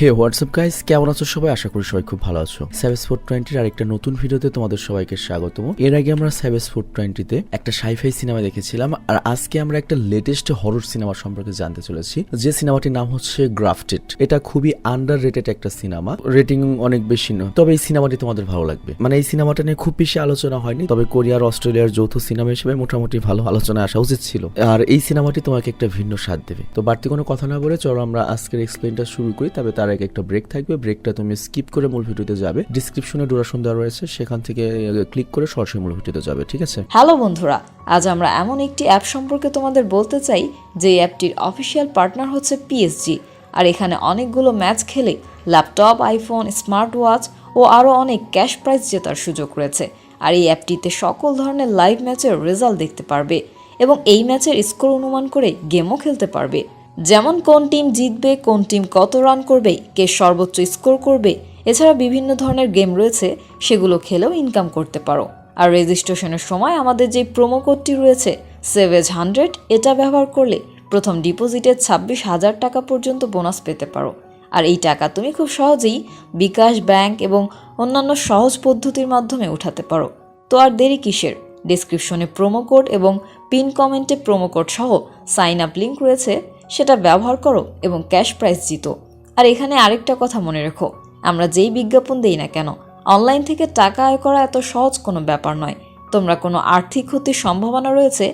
হে WhatsApp guys কেমন আছো সবাই? আশা করি সবাই খুব ভালো আছো। সেভেস ফোর টোয়েন্টির আরেকটা নতুন ভিডিওতে তোমাদের সবাইকে স্বাগতম। এর আগে আমরা সেভেস ফোর টোয়েন্টিতে একটা সাইফাই সিনেমা দেখেছিলাম, আর আজকে আমরা একটা লেটেস্ট হরর সিনেমা সম্পর্কে জানতে চলেছি, যে সিনেমাটির নাম হচ্ছে গ্রাফটেড এটা খুবই আন্ডার রেটেড একটা সিনেমা রেটিং অনেক বেশি নয়, তবে এই সিনেমাটি তোমাদের ভালো লাগবে। মানে এই সিনেমাটা নিয়ে খুব বেশি আলোচনা হয়নি, তবে কোরিয়ার, অস্ট্রেলিয়ার যৌথ সিনেমা হিসেবে মোটামুটি ভালো আলোচনা আসা উচিত ছিল। আর এই সিনেমাটি তোমাকে একটা ভিন্ন স্বাদ দেবে। তো বাড়তি কোনো কথা না বলে চলো আমরা আজকের এক্সপ্লেনটা শুরু করি, তবে তার আগে একটা ব্রেক থাকবে। ব্রেকটা তুমি স্কিপ করে মূল ভিডিওতে যাবে। ডিসক্রিপশনে ডুরাশন দেওয়া রয়েছে। সেখান থেকে ক্লিক করে সরাসরি মূল ভিডিওতে যাবে, ঠিক আছে? হ্যালো বন্ধুরা, আজ আমরা এমন একটি অ্যাপ সম্পর্কে তোমাদের বলতে চাই যে অ্যাপটির অফিসিয়াল পার্টনার হচ্ছে পিএসজি আর এখানে অনেকগুলো ম্যাচ খেলে ল্যাপটপ আইফোন স্মার্ট ওয়াচ ও আরও অনেক ক্যাশ প্রাইজ জেতার সুযোগ রয়েছে। আর এই অ্যাপটিতে সকল ধরনের লাইভ ম্যাচের রেজাল্ট দেখতে পারবে এবং এই ম্যাচের স্কোর অনুমান করে গেমও খেলতে পারবে। যেমন কোন টিম জিতবে, কোন টিম কত রান করবে, কে সর্বোচ্চ স্কোর করবে, এছাড়া বিভিন্ন ধরনের গেম রয়েছে, সেগুলো খেলেও ইনকাম করতে পারো। আর রেজিস্ট্রেশনের সময় আমাদের যে প্রোমো কোডটি রয়েছে, সেভেজ হান্ড্রেড, এটা ব্যবহার করলে প্রথম ডিপোজিটে ছাব্বিশ হাজার টাকা পর্যন্ত বোনাস পেতে পারো। আর এই টাকা তুমি খুব সহজেই বিকাশ ব্যাংক এবং অন্যান্য সহজ পদ্ধতির মাধ্যমে উঠাতে পারো। তো আর দেরি কিসের? ডিসক্রিপশনে প্রোমো কোড এবং পিন কমেন্টে প্রোমো কোড সহ সাইন আপ লিঙ্ক রয়েছে। সেটা ব্যবহার করো এবং ক্যাশ প্রাইস জিতো। আর এখানে আরেকটা কথা মনে রেখো, আমরা যেই বিজ্ঞাপন দেই না কেন, অনলাইন থেকে টাকা আয় করা এত সহজ কোনো ব্যাপার নয়। তোমরা কোনো আর্থিক ক্ষতির সম্ভাবনা রয়েছে,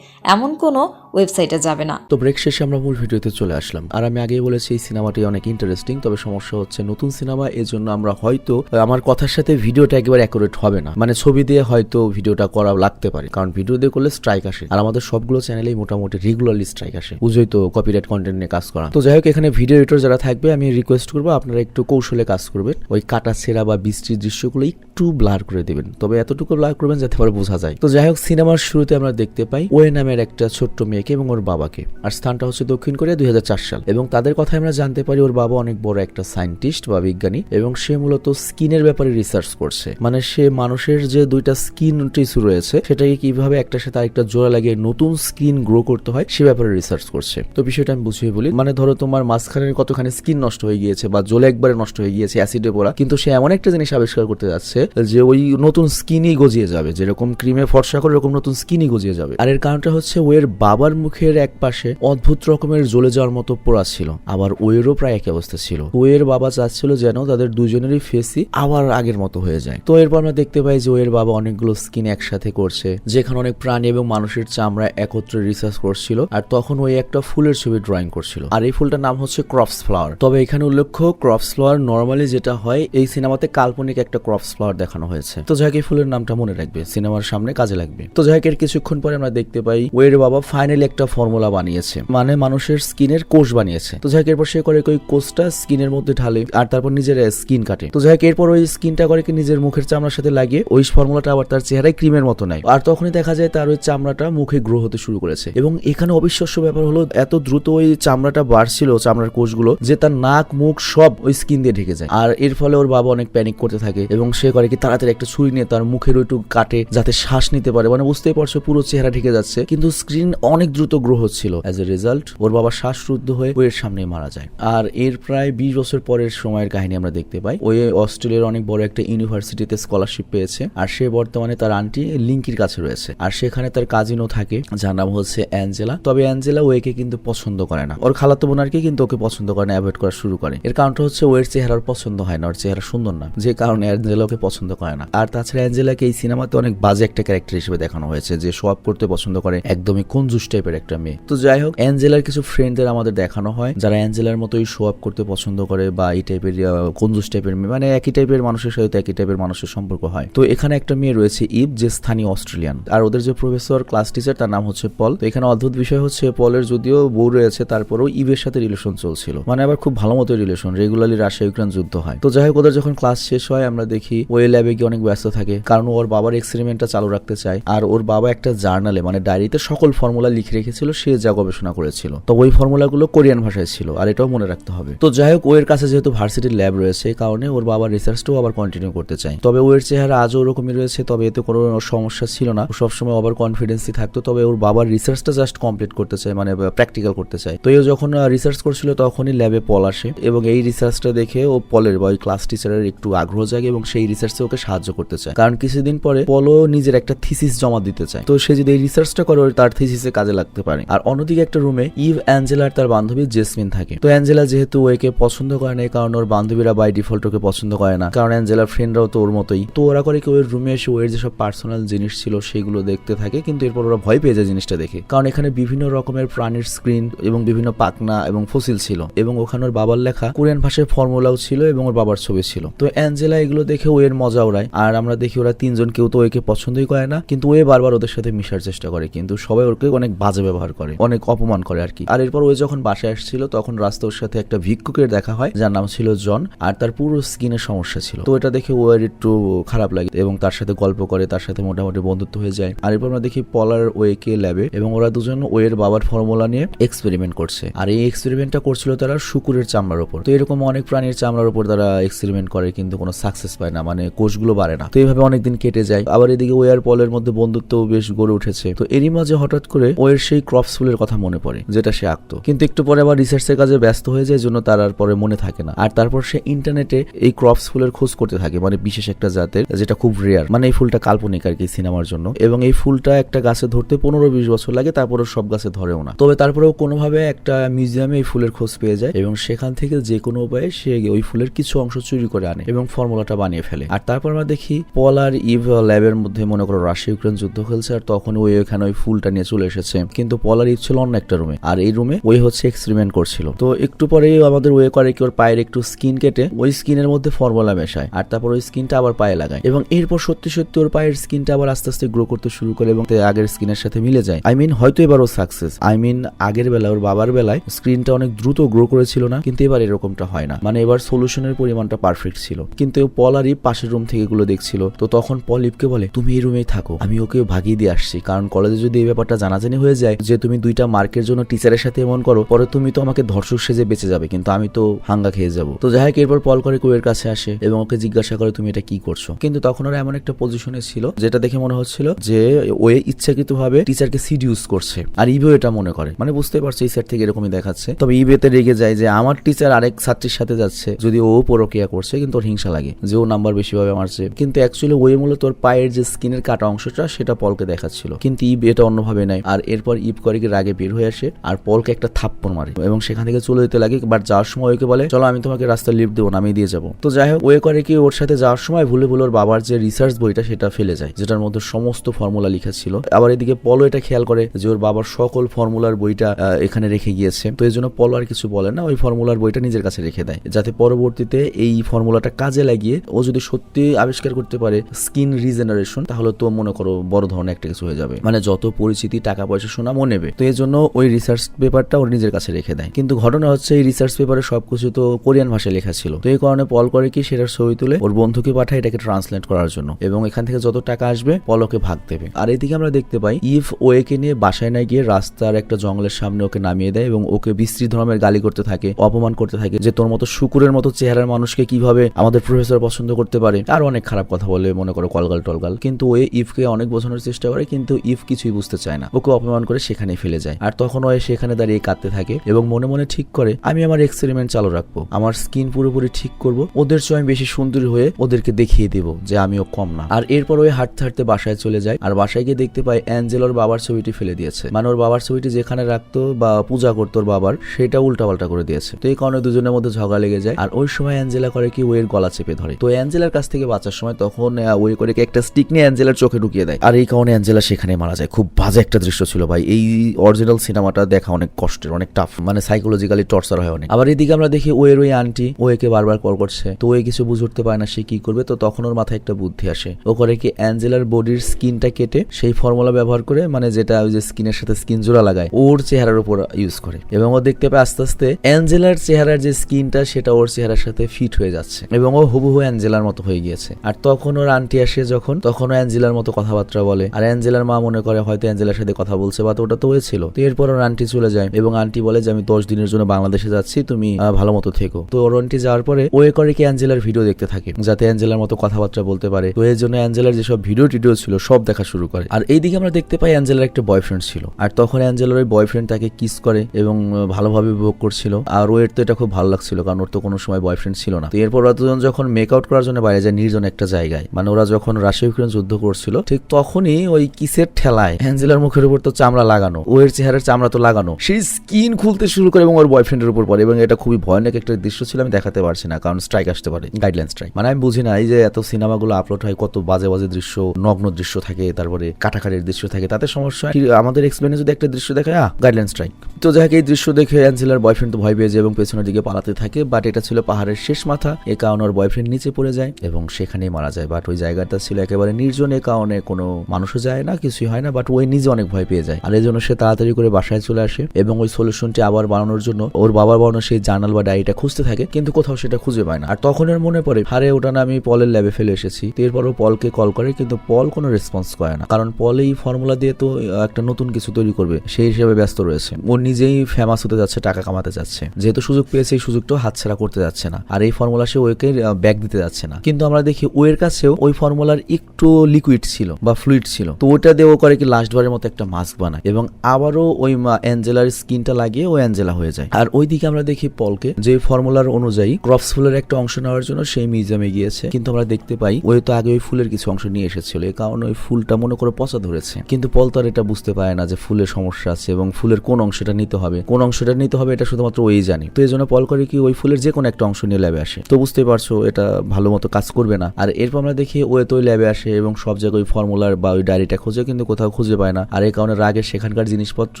এমন কোনো ওয়েবসাইটে যাবে না। তো ব্রেক শেষে আমরা মূল ভিডিওতে চলে আসলাম। আর আমি আগেই বলেছি, এই সিনেমাটি অনেক ইন্টারেস্টিং তবে সমস্যা হচ্ছে নতুন সিনেমা এর জন্য আমরা হয়তো আমার কথার সাথে ভিডিওটা একেবারে অ্যাকুরেট হবে না। মানে ছবি দিয়ে হয়তো ভিডিওটা করা লাগতে পারে, কারণ ভিডিও দিয়ে করলে স্ট্রাইক আসে। আর আমাদের সবগুলো চ্যানেলেই মোটামুটি রেগুলারলি স্ট্রাইক আসে। বুঝোই তো কপিরাইট কন্টেন্ট নিয়ে কাজ করা। তো যাই হোক এখানে ভিডিও এডিটর যারা থাকবে, আমি রিকোয়েস্ট করব আপনারা একটু কৌশলে কাজ করবেন। ওই কাটা ছেঁড়া বা বৃষ্টির দৃশ্যগুলো একটু ব্লার করে দেবেন। তবে এতটুকু ব্লার করবেন যাতে করে বোঝা যায়। তো যাই হোক সিনেমার শুরুতে আমরা দেখতে পাই, ওয়ে নামের একটা ছোট্ট মেয়েকে এবং ওর বাবাকে। আর স্থানটা হচ্ছে দক্ষিণ কোরিয়া দুই হাজার চার সাল। এবং তাদের কথা আমরা জানতে পারি ওর বাবা অনেক বড় একটা সায়েন্টিস্ট বা বিজ্ঞানী এবং সে মূলত স্কিনের ব্যাপারে রিসার্চ করছে। মানে সে মানুষের যে দুইটা স্কিন টিস্যু রয়েছে, সেটাকে কীভাবে একটার সাথে আরেকটা জোড়া লাগিয়ে নতুন স্কিন গ্রো করতে হয়, সে ব্যাপারে রিসার্চ করছে। তো বিষয়টা আমি বুঝিয়ে বলি মানে ধরো তোমার মাঝখানের কতখানি স্কিন নষ্ট হয়ে গিয়েছে বা জলে একবারে নষ্ট হয়ে গিয়েছে অ্যাসিডে পড়া, কিন্তু সে এমন একটা জিনিস আবিষ্কার করতে যাচ্ছে যে ওই নতুন স্কিনই গজিয়ে যাবে। যেরকম ক্রিমে ফর্সা করে এরকম নতুন স্কিনই গজিয়ে যাবে। আর এর কারণটা হচ্ছে ওয়ের বাবার মুখের এক পাশে অদ্ভুত রকমের জ্বলে যাওয়ার মতো পোড়া ছিল। আবার ওয়েরও প্রায় একই অবস্থা ছিল। ওয়ের বাবা চাচ্ছিল যেন তাদের দুজনেরই ফেসই আবার আগের মতো হয়ে যায়। তো এরপর আমরা দেখতে পাই যে ওয়ের বাবা অনেকগুলো স্কিন একসাথে করছে, যেখানে অনেক প্রাণী এবং মানুষের চামড়া একত্রে রিসার্চ করছিল, আর তখন ওই একটা ফুলের ছবি ড্রয়িং করছিল। আর এই ফুলটার নাম হচ্ছে ক্রপস ফ্লাওয়ার তবে এখানে উল্লেখ্য ক্রপস ফ্লাওয়ার নর্মালি যেটা হয়, এই সিনেমাতে কাল্পনিক একটা ক্রপস ফ্লাওয়ার দেখানো হয়েছে। তো এই ফুলের নামটা মনে রাখবে, সিনেমার সামনে কাজে লাগবে। তো যাই কিছুক্ষণ পরে আমরা দেখতে পাই ওয়ের বাবা ফাইনালি একটা ফর্মুলা বানিয়েছে মানে মানুষের স্কিনের কোষ বানিয়েছে। তো যাই এরপর সে করে ওই কোষটা স্কিনের মধ্যে ঢালে আর তারপর নিজের স্কিন কাটে। তো যাই এরপর ওই স্কিনটা করে কি নিজের মুখের চামড়ার সাথে লাগিয়ে ওই ফর্মুলাটা আবার তার চেহারায় ক্রিমের মতো নেয়। আর তখনই দেখা যায় তার ওই চামড়াটা মুখে গ্রো হতে শুরু করেছে। এবং এখানে অবিশ্বাস্য ব্যাপার হলো, এত দ্রুত ওই চামড়াটা বাড়ছিল, চামড়ার কোষগুলো, যে তার নাক, মুখ সব ওই স্কিন দিয়ে ঢেকে যায়। আর এর ফলে ওর বাবা অনেক প্যানিক করতে থাকে এবং সে করে কি তাড়াতাড়ি একটা ছুরি নিয়ে তার মুখের ওইটুকু কাটে, যাতে শ্বাস নিতে পারে। মানে বুঝতেই পারছ, পুরো চেহারা ঢেকে যাচ্ছে। কিন্তু স্ক্রিন অনেক দ্রুত গ্রহ ছিল। অ্যাজ এ রেজাল্ট ওর বাবা শ্বাসরুদ্ধ হয়ে ওয়ের সামনে মারা যায়। আর এর প্রায় বিশ বছর পরের সময়ের কাহিনী আমরা দেখতে পাই। ওই অস্ট্রেলিয়ার অনেক বড় একটা ইউনিভার্সিটিতে স্কলারশিপ পেয়েছে। আর সে বর্তমানে তার আন্টি লিঙ্কির কাছে রয়েছে। আর সেখানে তার কাজিনও থাকে, যার নাম হচ্ছে অ্যাঞ্জেলা। তবে অ্যাঞ্জেলা ওয়েকে কিন্তু পছন্দ করে না। ওর খালাতো বোনারকে কিন্তু ওকে পছন্দ করে না অ্যাভয়েড করা শুরু করে। এর কারণটা হচ্ছে ওয়ের চেহারার পছন্দ হয় না, ওর চেহারা সুন্দর না। যে কারণে অ্যাঞ্জেলা ওকে পছন্দ করে না। আর তাছাড়া অ্যাঞ্জেলাকে এই সিনেমাতে অনেক বাজে একটা ক্যারেক্টার হিসেবে দেখানো হয়েছে, যে সব করতে পছন্দ করে একদমই কঞ্জুস টাইপের একটা মেয়ে। তো যাই হোক, অ্যাঞ্জেলার কিছু ফ্রেন্ডদের আমাদের দেখানো হয়, যারা অ্যাঞ্জেলার মতোই শো আপ করতে পছন্দ করে বা এই টাইপের কঞ্জুস টাইপের মেয়ে মানে একই টাইপের মানুষের সাথে একই টাইপের মানুষের সম্পর্ক হয়। তো এখানে একটা মেয়ে রয়েছে ইভ যে স্থানীয় অস্ট্রেলিয়ান। আর ওদের যে প্রফেসর ক্লাস টিচার তার নাম হচ্ছে পল। তো এখানে অদ্ভুত বিষয় হচ্ছে, পলের যদিও বউ রয়েছে, তারপরেও ইভের সাথে রিলেশন চলছিল। মানে আবার খুব ভালো মতো রিলেশন রেগুলারলি রাশিয়া ইউক্রেন যুদ্ধ হয়। তো যাই হোক, ওদের যখন ক্লাস শেষ হয়, আমরা দেখি ওই ল্যাবে গিয়ে অনেক ব্যস্ত থাকে। কারণ ওর বাবার এক্সপেরিমেন্টটা চালু রাখতে চায়। আর ওর বাবা একটা জার্নালে মানে ডায়েরিতে সকল ফর্মুলা লিখে লিখে রেখেছিল, সে যা গবেষণা করেছিল। তো ওই ফর্মুলাগুলো কোরিয়ান ভাষায় ছিল, আর এটাও মনে রাখতে হবে। তো যাই হোক ওয়ের কাছে যেহেতু ভার্সিটির ল্যাব রয়েছে কারণে ওর বাবার রিসার্চটাও আবার কন্টিনিউ করতে চায় তবে ওয়ের চেহারা আজও ওরকমই রয়েছে, তবে এতে কোনো সমস্যা ছিল না। সবসময় ওভার কনফিডেন্সই থাকতো, তবে ওর বাবার রিসার্চটা জাস্ট কমপ্লিট করতে চায় মানে প্র্যাকটিক্যাল করতে চায়। তো ও যখন রিসার্চ করছিল, তখনই ল্যাবে পল আসে এবং এই রিসার্চটা দেখে ও পলের বা ওই ক্লাস টিচারের একটু আগ্রহ জাগে এবং সেই রিসার্চে ওকে সাহায্য করতে চায়। কারণ কিছুদিন পরে পলও নিজের একটা থিসিস জমা দিতে চায়। তো সে যদি এই রিসার্চটা করে তার থিসিসে কাজে লাগতে পারে। আর অন্যদিকে একটা রুমে ইভ অ্যাঞ্জেলা আর তার বান্ধবী জেসমিন থাকে। তো অ্যাঞ্জেলা যেহেতু ওকে পছন্দ করে না কারণ ওর বান্ধবীরা বাই ডিফল্ট ওকে পছন্দ করে না। কারণ অ্যাঞ্জেলার ফ্রেন্ডরাও তো ওর মতোই। তো ওরা করে কি ওর রুমে এসে ওর যেসব পার্সোনাল জিনিস ছিল সেগুলো দেখতে থাকে, কিন্তু এরপর ওরা ভয় পেয়ে যায় জিনিসটা দেখে। কারণ এখানে বিভিন্ন রকমের প্রাণীর স্ক্রিন এবং বিভিন্ন পাকনা এবং ফসিল ছিল। এবং ওখানে ওর বাবার লেখা কোরিয়ান ভাষায় ফর্মুলাও ছিল এবং ওর বাবার ছবি ছিল। তো অ্যাঞ্জেলা এগুলো দেখে ওয়ের মজা ওড়ায়। আর আমরা দেখি ওরা তিনজন কেউ তো ওকে পছন্দই করে না, কিন্তু ওয়ে বারবার ওদের সাথে মিশার চেষ্টা করে। কিন্তু সবাই ওকে অনেক বাজে ব্যবহার করে, অনেক অপমান করে আর কি। আর এরপর ওই যখন বাসায় আসছিল, তখন রাস্তা ওর সাথে একটা ভিক্ষুকের দেখা হয়, যার নাম ছিল জন, আর তার পুরো স্কিনের সমস্যা ছিল। তো এটা দেখে ওয়ের একটু খারাপ লাগে এবং তার সাথে গল্প করে, তার সাথে মোটামুটি বন্ধুত্ব হয়ে যায়। আর এরপর আমরা দেখি পলার ওয়েকে ল্যাবে এবং ওরা দুজন ওয়ের বাবার ফর্মুলা নিয়ে এক্সপেরিমেন্ট করছে। আর এই এক্সপেরিমেন্টটা করছিল তারা শুকুরের চামড়ার উপর তো এরকম অনেক প্রাণীর চামড়ার উপর তারা এক্সপেরিমেন্ট করে, কিন্তু কোনো সাকসেস পায় না মানে কোষগুলো বাড়ে না। তো এইভাবে অনেকদিন কেটে যায়। আবার এদিকে ওয়ার পলের মধ্যে বন্ধুত্ব বেশ গড়ে উঠেছে। তো এরই মাঝে হঠাৎ করে ওয়ের সেই ক্রপস ফুলের কথা মনে পড়ে, যেটা সে আঁকতো। কিন্তু একটু পরে আবার রিসার্চের কাজে ব্যস্ত হয়ে যায় জন্য তার আর পরে মনে থাকে না। আর তারপর সে ইন্টারনেটে এই ক্রপস ফুলের খোঁজ করতে থাকে মানে বিশেষ একটা জাতের, যেটা খুব রেয়ার মানে এই ফুলটা কাল্পনিক আর কি সিনেমার জন্য। এবং এই ফুলটা একটা গাছে ধরতে পনেরো বিশ বছর লাগে তারপরে সব গাছে ধরেও না। তবে তারপরেও কোনোভাবে একটা মিউজিয়ামে এই ফুলের খোঁজ পেয়ে যায়, এবং সেখান থেকে যে কোনো উপায়ে সে ওই ফুলের কিছু অংশ চুরি করে আনে, এবং ফর্মুলাটা বানিয়ে ফেলে। আর তারপর আমরা দেখি পল আর ইভ ল্যাবের মধ্যে মনে করো রাশিয়া ইউক্রেন যুদ্ধ খেলছে, আর তখন ওই ওখানে ওই ফুলটা নিয়ে চলে এসেছে। কিন্তু পল আর ছিল অন্য একটা রুমে আর এই রুমে ওই হচ্ছে এক্সপেরিমেন্ট করছিল। তো একটু পরেই আমাদের ওয়ে করে কি ওর পায়ের একটু স্কিন কেটে ওই স্কিনের মধ্যে ফর্মুলা মেশায়। আর তারপর ওই স্কিনটা আবার পায়ে লাগায়। এবং এরপর সত্যি সত্যি ওর পায়ের স্কিনটা আবার আস্তে আস্তে গ্রো করতে শুরু করে এবং আগের স্কিনের সাথে মিলে যায়। আই মিন হয়তো এবার ও সাকসেস আই মিন আগের বেলা ওর বাবার বেলায় স্ক্রিনটা অনেক দ্রুত গ্রো করেছিল না, কিন্তু এবার এরকমটা হয় না। মানে এবার সলিউশনের পরিমাণটা পারফেক্ট ছিল। কিন্তু পল ইপ পাশের রুম থেকে এগুলো দেখছিল। তো তখন পল ইপকে বলে, তুমি এই রুমেই থাকো। আমি ওকে ভাগিয়ে দিয়ে আসছি। কারণ কলেজে যদি এই ব্যাপারটা জানাজানি হয়ে যায় যে তুমি দুইটা মার্কের জন্য টিচারের সাথে এমন করো, পরে তুমি তো আমাকে ধর্ষক সেজে বেঁচে যাবে, কিন্তু আমি তো হাঙ্গা খেয়ে যাব। তো যাই হোক, এরপর পল করে কুয়ের কাছে আসে এবং ওকে জিজ্ঞাসা করে, তুমি এটা কি করছ? কিন্তু তখন ওরা এমন একটা পজিশনে ছিল, যেটা দেখে মনে হচ্ছিল যে ওয়ে ইচ্ছাকৃত ভাবে টিচারকে সিডিউস করছে। আর ইভেও এটা মনে করে। মানে বুঝতে পারছ, এই সেট থেকে এরকমই দেখাচ্ছে। তবে ইবেতে রেগে যায় যে, আমার টিচার আরেক ছাত্রীর সাথে যাচ্ছে, যদি ও পরকিয়া করছে, কিন্তু ওর হিংসা লাগে, যে ও নাম্বার বেশি ভাবে মারছে। কিন্তু অ্যাকচুয়ালি ওয়ে মূলত ওর পায়ের যে স্কিনের কাটা অংশটা, সেটা পলকে দেখাচ্ছিল। কিন্তু ইব এটা অন্যভাবে নাই আর এরপর ইব করে রাগে বের হয়ে আসে আর পলকে একটা থাপ্পড় মারে এবং সেখান থেকে চলে যেতে লাগে বাট যাওয়ার সময় ওকে বলে, চলো, আমি তোমাকে রাস্তা লিফট দেবো না আমি দিয়ে যাব। তো যাই হোক ওয়ে করে কি ওর সাথে যাওয়ার সময় ভুলে ভুলে ওর বাবার যে রিসার্চ বইটা সেটা ফেলে যায়, যেটার মধ্যে সমস্ত ফর্মুলা লেখা ছিল। আবার এদিকে পলো এটা খেয়াল করে যে ওর বাবার সকল ফর্মুলার বইটা এখানে রেখে গিয়েছে। তো এই জন্য পলো আর কিছু বলে না, ওই ফর্মুলার বইটা নিজের কাছে রেখে দেয়, যাতে পরবর্তীতে এই ফর্মুলাটা কাজে লাগিয়ে ও যদি সত্যি আবিষ্কার করতে পারে স্কিন রিজেনারেশন তাহলে তো মনে করো বড় ধরনের একটা কিছু হয়ে যাবে। মানে যত পরিচিতি, টাকা পয়সা শোনা মনে নেবে। তো এই জন্য ওই রিসার্চ পেপারটা ওর নিজের কাছে রেখে দেয়। কিন্তু ঘটনা হচ্ছে এই রিসার্চ পেপারে সবকিছু তো কোরিয়ান ভাষায় লেখা ছিল। তো এই কারণে পল করে কি সেটার ছবি তুলে ওর বন্ধুকে পাঠায় এটাকে ট্রান্সলেট করার জন্য। এবং এখান থেকে যত টাকা আসবে পলকে ভাগ দেবে। আর এদিকে আমরা দেখতে পাই ইফ ওয়েকে নিয়ে বাসায় না গিয়ে রাস্তার একটা জঙ্গলের সামনে ওকে নামিয়ে দেয় এবং ওকে বিশ্রী ধর্মের গালি করতে থাকে, অপমান করতে থাকে যে তোর মতো শুকুরের মতো চেহারার মানুষকে কীভাবে আমাদের প্রফেসর পছন্দ করতে পারে। আর অনেক খারাপ কথা বলে মনে করো কলগাল টলগাল কিন্তু ওয়ে ইফকে অনেক বোঝানোর চেষ্টা করে, কিন্তু ইফ কিছুই বুঝতে চায় না। ওকে অপমান করে সেখানে ফেলে যায়। আর তখন ওয়ে সেখানে দাঁড়িয়ে কাঁদতে থাকে এবং মনে মনে ঠিক করে, আমি আমার এক্সপেরিমেন্ট চালু রাখব। আমার স্কিন পুরোপুরি ঠিক করব। ওদের চেয়ে আমি বেশি সুন্দরী হয়ে ওদেরকে দেখিয়ে দেব যে আমিও কম না। আর এরপর ওই হাঁটতে হাঁটতে বাসায় চলে যায়। আর বাসায় গিয়ে দেখতে পায় অ্যাঞ্জেলোর বাবার ছবিটি ফেলে দিয়েছে। মানে ওর বাবার ছবিটি যেখানে রাখতো বা পূজা করতো ওর বাবার, সেটা উল্টাপাল্টা করে দিয়েছে। তো এই কারণে দুজনের মধ্যে ঝগড়া লেগে যায়। আর ওই সময় অ্যাঞ্জেলা করে কি ওয়ের গলা চেপে ধরে। তো অ্যাঞ্জেলার কাছ থেকে বাঁচার সময় তখন ওয়ে করে একটা স্টিক নিয়ে অ্যাঞ্জেলার চোখে ঢুকিয়ে দেয়। আর এই কারণে অ্যাঞ্জেলা সেখানে মারা যায়। খুব বাজে একটা দৃশ্য ছিল ভাই, এই অরিজিনাল সিনেমাটা দেখা অনেক কষ্টের, অনেক টাফ মানে সাইকোলজিক্যালি টর্চার হয় অনেক। আবার এদিকে আমরা দেখি ওয়ের ওই আন্টি ওয়েকে বারবার কল করছে। তো ওয়ে কিছু বুঝে উঠতে পারে না সে কি করবে, তো তখন ওর মাথায় একটা বুদ্ধি আসে। ও করে কি অ্যাঞ্জেলার বডির স্কিনটা কেটে সেই ফর্মুলা ব্যবহার করে মানে যেটা ওই যে স্কিনের সাথে স্কিন জোড়া লাগায়, ওর চেহারার উপর ইউজ করে। এবং ও দেখতে পায় আস্তে আস্তে অ্যাঞ্জেলার চেহারার যে স্কিনটা সেটা ওর চেহারার সাথে ফিট হয়ে যাচ্ছে। এবং ও হুবহু অ্যাঞ্জেলার মতো হয়ে গিয়েছে। আর তখন ওর আন্টি আসে যখন, তখন অ্যাঞ্জেলার মতো কথাবার্তা বলে। আর অ্যাঞ্জেলার মা মনে করে হয়তো অ্যাঞ্জেলার সাথে কথা বলছে করছে বা তো ওটা তো হয়েছিল। তো এরপর ওর আন্টি চলে যায় এবং আন্টি বলে যে, আমি দশ দিনের জন্য বাংলাদেশে যাচ্ছি, তুমি ভালো মতো থেকো। তো ওর আন্টি যাওয়ার পরে ওয়ে করে কি অ্যাঞ্জেলার ভিডিও দেখতে থাকে, যাতে অ্যাঞ্জেলার মতো কথাবার্তা বলতে পারে। তো এর জন্য অ্যাঞ্জেলার যেসব ভিডিও টিডিও ছিল, সব দেখা শুরু করে। আর এইদিকে আমরা দেখতে পাই অ্যাঞ্জেলার একটা বয়ফ্রেন্ড ছিল। আর তখন অ্যাঞ্জেলার ওই বয়ফ্রেন্ড তাকে কিস করে এবং ভালোভাবে উপভোগ করছিল। আর ওয়ের তো এটা খুব ভালো লাগছিল, কারণ ওর তো কোনো সময় বয়ফ্রেন্ড ছিল না। তো এরপর ওরা দুজন যখন মেক আউট করার জন্য বাইরে যায়, নির্জন একটা জায়গায় মানে ওরা যখন রাশিয়া ইউক্রেন যুদ্ধ করছিল, ঠিক তখনই ওই কিসের ঠেলায় অ্যাঞ্জেলার মুখের উপর তো চামড়া লাগানো ও এর চেহারার চামড়া তো লাগানো, সেই স্কিন খুলতে শুরু করে এবং ওর বয়ফ্রেন্ডের উপর পড়ে এবং এটা খুবই ভয়ানক একটা দৃশ্য ছিল, আমি দেখাতে পারছি না, কারণ স্ট্রাইক আসতে পারে গাইডলাইন স্ট্রাইক মানে আমি বুঝি না, এই যে এত সিনেমাগুলো আপলোড হয়, কত বাজে বাজে দৃশ্য, নগ্ন দৃশ্য থাকে, তারপরে কাটাকাটির দৃশ্য থাকে, তাতে সমস্যা আমাদের এক্সপ্লেনে যদি একটা দৃশ্য দেখায় গাইডলাইন স্ট্রাইক তো যাই হোক, এই দৃশ্য দেখে অ্যাঞ্জেলার বয়ফ্রেন্ড তো ভয় পেয়ে যায় এবং পেছনের দিকে পালাতে থাকে বাট এটা ছিল পাহাড়ের শেষ মাথা। এ কারণে ওর বয়ফ্রেন্ড নিচে পড়ে যায় এবং সেখানেই মারা যায়। বাট ওই জায়গাটা ছিল একেবারে নির্জন, এ কারণে কোনো মানুষও যায় না, কিছুই হয় না বাট ওই নিজে অনেক ভয় পেয়ে যায়। আর এই জন্য সে তাড়াতাড়ি করে বাসায় চলে আসে এবং ওই সলিউশনটি আবার বানানোর জন্য ওর বাবার বানানো সেই জার্নাল বা ডায়েরিটা খুঁজতে থাকে, কিন্তু কোথাও সেটা খুঁজে পায় না। আর তখন এর মনে পড়ে হারে ওটা না, আমি পলের ল্যাবে ফেলে এসেছি। এরপর ও পলকে কল করে, কিন্তু পল কোনো রেসপন্স করে না। কারণ পল এই ফর্মুলা দিয়ে তো একটা নতুন কিছু তৈরি করবে, সেই হিসেবে ব্যস্ত রয়েছে। ও নিজেই ফেমাস হতে যাচ্ছে, টাকা কামাতে যাচ্ছে। যেহেতু সুযোগ পেয়েছে, এই সুযোগটাও হাতছাড়া করতে যাচ্ছে না। আর এই ফর্মুলা সে ওকে ব্যাক দিতে যাচ্ছে না। কিন্তু আমরা দেখি ওয়ের কাছেও ওই ফর্মুলার একটু লিকুইড ছিল বা ফ্লুইড ছিল। তো ওটা দিয়ে ও করে কি লাস্ট বারের মতো একটা মাস্ক বানায়। এবং আবারও ওই অ্যাঞ্জেলার স্কিনটা লাগিয়ে ও অ্যাঞ্জেলা হয়ে যায়। আর ওইদিকে আমরা দেখি পলকে যে ফর্মুলার অনুযায়ী ক্রপস ফুলের একটা অংশ নেওয়ার জন্য সেই মিউজিয়ামে গিয়েছে। কিন্তু আমরা দেখতে পাই, ওই তো আগে ওই ফুলের কিছু অংশ নিয়ে এসেছিল। এই কারণে ওই ফুলটা মনে করে পচা ধরেছে। কিন্তু পল তো আর এটা বুঝতে পারে না যে ফুলের সমস্যা আছে এবং ফুলের কোন অংশটা নিতে হবে। কোন অংশটা নিতে হবে এটা শুধুমাত্র ওই জানে। তো এই জন্য পল করে কি ওই ফুলের যে কোনো একটা অংশ নিয়ে ল্যাবে আসে। তো বুঝতে পারছ, এটা ভালো মতো কাজ করবে না। আর এরপর আমরা দেখি ওয়ে তো ল্যাবে আসে এবং সব জায়গায় ওই ফর্মুলার বা ওই ডায়েরিটা খোঁজে কিন্তু কোথাও খুঁজে পায় না। আর এই কারণে রাগে সেখানকার জিনিসপত্র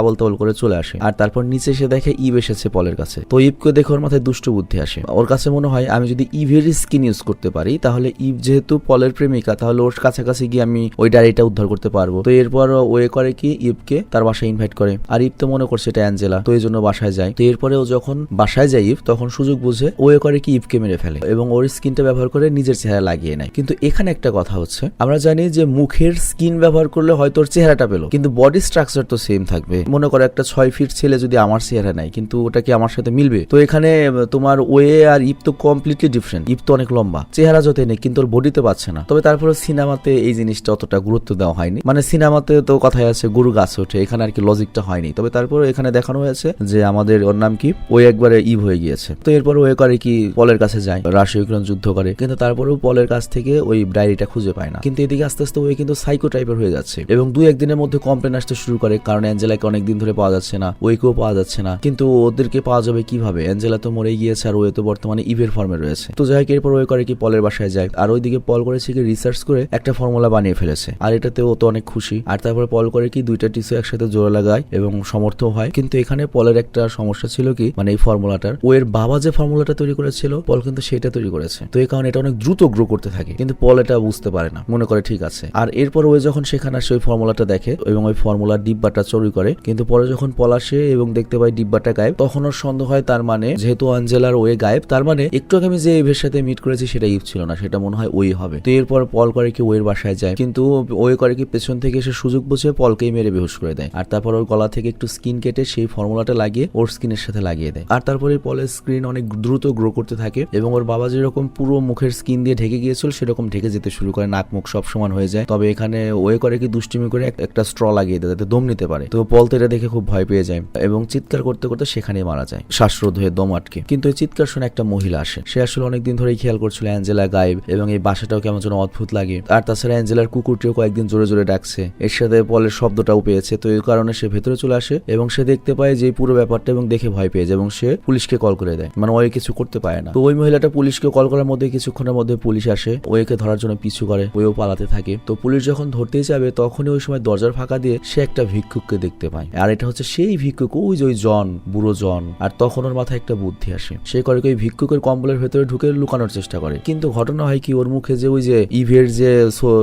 আবল তাবল করে চলে আসে। আর তারপর নিচে এসে দেখে ইভ এসেছে পলের কাছে। তো ইভকে দেখে ওর মাথায় দুষ্ট বুদ্ধি আসে। ওর কাছে মনে হয় আমি যদি ইভের স্কিন ইউজ করতে পারি, তাহলে ইভ যেহেতু পলের প্রেমিকা, তাহলে ওর কাছাকাছি গিয়ে আমি ওই ডায়েরিটা উদ্ধার করতে পারব। তো এরপর ওয়ে করে কি ইভকে তার বাসায় ইনভাইট করে। আর ইভ তো মনে করছে এটা অ্যাঞ্জেলা। তো এই জন্য বাসায় যায়। তো এরপরে ও যখন বাসায় যায় ইভ তখন সুযোগ বুঝে ওয়ে করে কি ইভকে মেরে ফেলে এবং ওর স্কিনটা ব্যবহার করে নিজের চেহারা লাগিয়ে নেয়। কিন্তু এখানে একটা কথা হচ্ছে, আমরা জানি যে মুখের স্কিন ব্যবহার করলে হয়তো ওর চেহারাটা পেল, কিন্তু বডি স্ট্রাকচার তো সেম থাকবে। মনে করো একটা ছয় ফিট ছেলে যদি আমার চেহারা নেয়, কিন্তু ওটা কি আমার সাথে মিলবে? তো এখানে তোমার ওয়ে আর ইপ তো কমপ্লিটলি ডিফারেন্ট ইপ তো অনেক লম্বা। চেহারা যতই নেই, কিন্তু ওর বডিতে পাচ্ছে না। তবে তারপরে সিনেমাতে এই জিনিসটা অতটা গুরুত্ব দেওয়া হয়নি। মানে সিনেমাতে তো কথাই আছে, গরু গাছ ওঠে। এখানে আর কি লজিকটা হয়নি। তবে তারপরে এখানে দেখানো হয়েছে যে আমাদের ওর নাম কি? ওই একবারে ইভ হয়ে গিয়েছে। তো এরপর ওয়ে করে কি পলের কাছে যায়। রাশিয়া ইউক্রেন যুদ্ধ করে। কিন্তু তারপরেও পলের কাছ থেকে ওই ডায়েরিটা খুঁজে পায় না। কিন্তু এদিকে আস্তে আস্তে ওই কিন্তু সাইকো টাইপের হয়ে যাচ্ছে। এবং দুই একদিনের মধ্যে কমপ্লেন আসতে শুরু করে। কারণ অ্যাঞ্জেলাকে অনেকদিন ধরে পাওয়া যাচ্ছে না। ওইকেও পাওয়া যাচ্ছে না। কিন্তু ওদেরকে পাওয়া যাবে কীভাবে? অ্যাঞ্জেলা তো মরে গিয়েছে আর ওয়ে তো বর্তমানে ইভের ফর্মে রয়েছে। তো যাই হোক, এরপর ওই করে কি পলের বাসায় যায়। আর ওইদিকে পল করেছে কি রিসার্চ করে একটা ফর্মুলা বানিয়ে ফেলেছে। আর এটাতে ও তো অনেক খুশি। আর তারপরে পল করে কি দুইটা টিস্যু একসাথে জোড়া লাগায় এবং সমর্থ হয়। কিন্তু এখানে পলের একটা সমস্যা ছিল কি মানে এই ফর্মুলাটার। ও এর বাবা যে ফর্মুলাটা তৈরি করেছিল, পল কিন্তু সেটা তৈরি করেছে। তো এই কারণে এটা অনেক দ্রুত গ্রো করতে থাকে। কিন্তু পল এটা বুঝতে পারে না, মনে করে ঠিক আছে। আর এরপর ওই যখন সেখানে আসে, ওই ফর্মুলাটা দেখে এবং ওই ফর্মুলার ডিব্বাটা চুরি করে, কিন্তু পরে যখন পল আসে এবং দেখতে পাই ডিব্বাটা গায়েব, তখন ওর সন্দেহ হয় তার মানে যেহেতু অঞ্জেলার ওয়ে গায়েব, তার মানে একটু আগে আমি যে এভের সাথে মিট করেছি সেটা ইভ ছিল না, সেটা মনে হয় ওই হবে। তো এরপর পল করে কি ওয়ের বাসায় যায়, কিন্তু ওয়ে করে কি পেছন থেকে এসে সুযোগ বুঝে পলকেই মেরে বেহুশ করে দেয়। আর তারপর ওর গলা থেকে একটু স্কিন কেটে সেই ফর্মুলাটা লাগিয়ে ওর স্কিনের সাথে লাগিয়ে দেয়। আর তারপরে পলের স্ক্রিন অনেক দ্রুত গ্রো করতে থাকে এবং ওর বাবা যেরকম পুরো মুখের স্কিন দিয়ে ঢেকে গিয়েছিল, সেরকম ঢেকে যেতে শুরু করে, নাক মুখ সব সমান হয়ে যায়। তবে এখানে ওয়ে করে কি দুষ্টিমি করে একটা স্ট্র লাগিয়ে দেয়, যাতে দম নিতে পারে। তো পল তো এটা দেখে খুব ভয় পেয়ে যায় এবং চিৎকার করতে করতে সেখানেই মারা যায়, শ্বাসরোধ হয়ে দম আটকে। কিন্তু এই চিৎকার শুনে একটা মহিলা আসে। সে আসলে অনেকদিন ধরেই খেয়াল করছিল অ্যাঞ্জেলা গায়েব এবং এই বাসাটাও কেমন যেন অদ্ভুত লাগে। আর তাছাড়া অ্যাঞ্জেলার কুকুরটিও কয়েকদিন জোরে জোরে ডাকছে। এর সাথে পলের শব্দটাও পেয়েছে, তো এই কারণে সে ভেতরে চলে আসে এবং সে দেখতে পায় যে পুরো ব্যাপারটা এবং দেখে ভয় পেয়ে যায় এবং সে পুলিশকে কল করে দেয়। মানে ওই কিছু করতে পারে না। তো ওই মহিলাটা পুলিশকে কল করার মধ্যে কিছুক্ষণের মধ্যে পুলিশ আসে। ওকে ধরার জন্য পিছু করে ওও পালাতে থাকে। তো পুলিশ যখন ধরতেই যাবে, তখনই ওই সময় দরজার ফাঁকা দিয়ে সে একটা ভিক্ষুককে দেখতে পায়। আর এটা হচ্ছে সেই ভিক্ষুক, ওই যে ওই জন, বুড়ো জন। আর তখন ওর মাথায় একটা বুদ্ধি আসে। সে করে ওই ভিক্ষুকের কম্বলের ভেতরে ঢুকে লুকানোর চেষ্টা করে। কিন্তু ঘটনা হয় কি, ওর মুখে যে ওই যে ইভের যে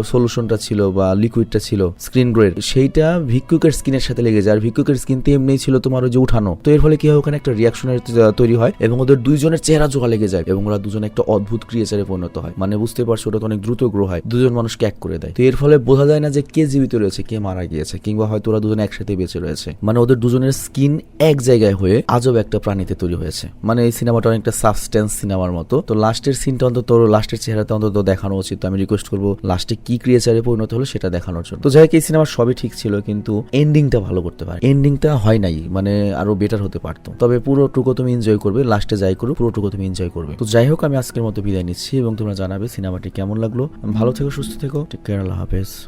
সলিউশনটা ছিল বা লিকুইডটা ছিল স্ক্রিন গ্রেড সেইটা ভিক্ষুকের স্কিনের সাথে লেগে যায়। আর ভিক্ষুকের স্কিন তো এমনিই ছিল তোমার ওই যে উঠানো। তো এর ফলে কি হয়, ওখানে একটা রিয়াকশনের তৈরি হয় এবং ওদের দুইজনের চেহারা জোগা লেগে যায় এবং ওরা দুজন একটা অদ্ভুত ক্রিয়েচারে পরিণত হয়। মানে বুঝতে পারছ, ওটা তো অনেক দ্রুত গ্রো হয়। দুজন মানুষকে এক করে দেয়। তো এর ফলে বোঝা যায় না যে কে জীবিত রয়েছে, কে মারা গিয়েছে, কিংবা হয়তো ওরা দুজনে একসাথে বেঁচে রয়েছে। মানে ওদের দুজনের স্কিন এক জায়গায় হয়ে আজব একটা প্রাণীতে তৈরি হয়েছে। মানে এই সিনেমাটা অনেকটা সাবস্টেন্স সিনেমার মতো। তো লাস্টের সিনটা অন্তত লাস্টের চেহারাতে অন্তত দেখানো উচিত। আমি রিকোয়েস্ট করব লাস্টে কি ক্রিয়েচারে পরিণত হলো সেটা দেখানোর জন্য। তো যাই হোক, এই সিনেমা সবই ঠিক ছিল, কিন্তু এন্ডিংটা ভালো করতে পারে এন্ডিংটা হয় নাই মানে আরও বেটার হতে পারতো। তবে পুরোটুকু তুমি এনজয় করবে লাস্টে যাই করো পুরো পুরোটুকু তুমি এনজয় করবে। তো যাই হোক, আমি আজকের মতো বিদায় নিচ্ছি এবং তোমরা জানাবে সিনেমাটি কেমন লাগল। ভালো থেকো, সুস্থ থেকো। টেক কেয়ার আল্লাহ হাফেজ।